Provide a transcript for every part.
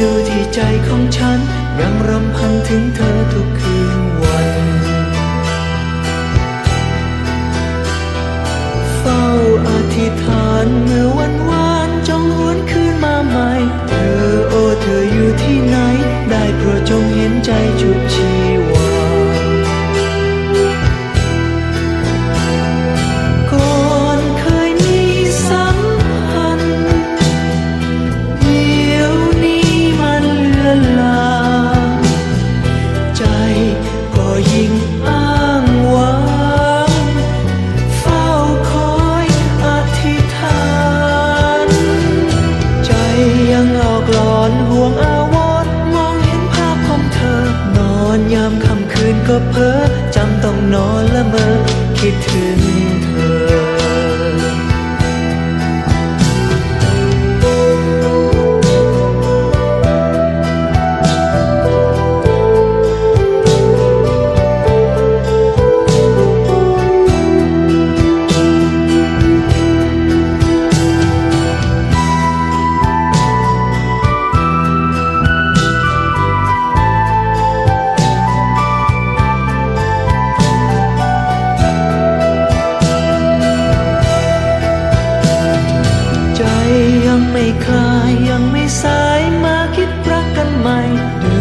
ดูที่ใจของฉัน ยังรำพันถึงเธอทุกคืนวัน เฝ้าอธิษฐานเมื่อวันวานจงหวนคืนมาใหม่ เธอโอ้เธออยู่ที่ไหน ได้โปรดจงเห็นใจชุด กลอนห่วงอาวรณ์มองเห็นภาพของเธอ นอนยามค่ำคืนก็เพ้อจำต้องนอนละเมอคิดถึง คลายยังไม่สายมาคิดรักกันใหม่ ดู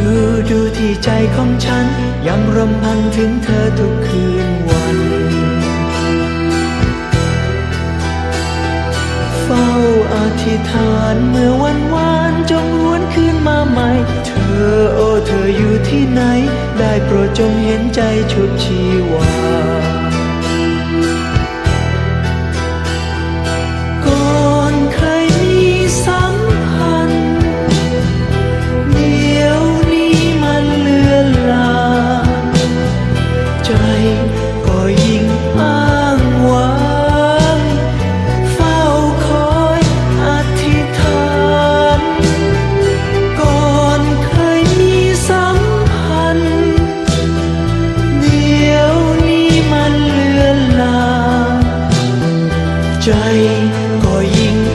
ดูที่ใจของฉัน ยังรำพันถึงเธอทุกคืนวัน เฝ้าอธิษฐานเมื่อวันวานจงหวนคืนมาใหม่ เธอโอ้เธออยู่ที่ไหน ได้โปรดจงเห็นใจชุบชีวา ก็ยิ่ง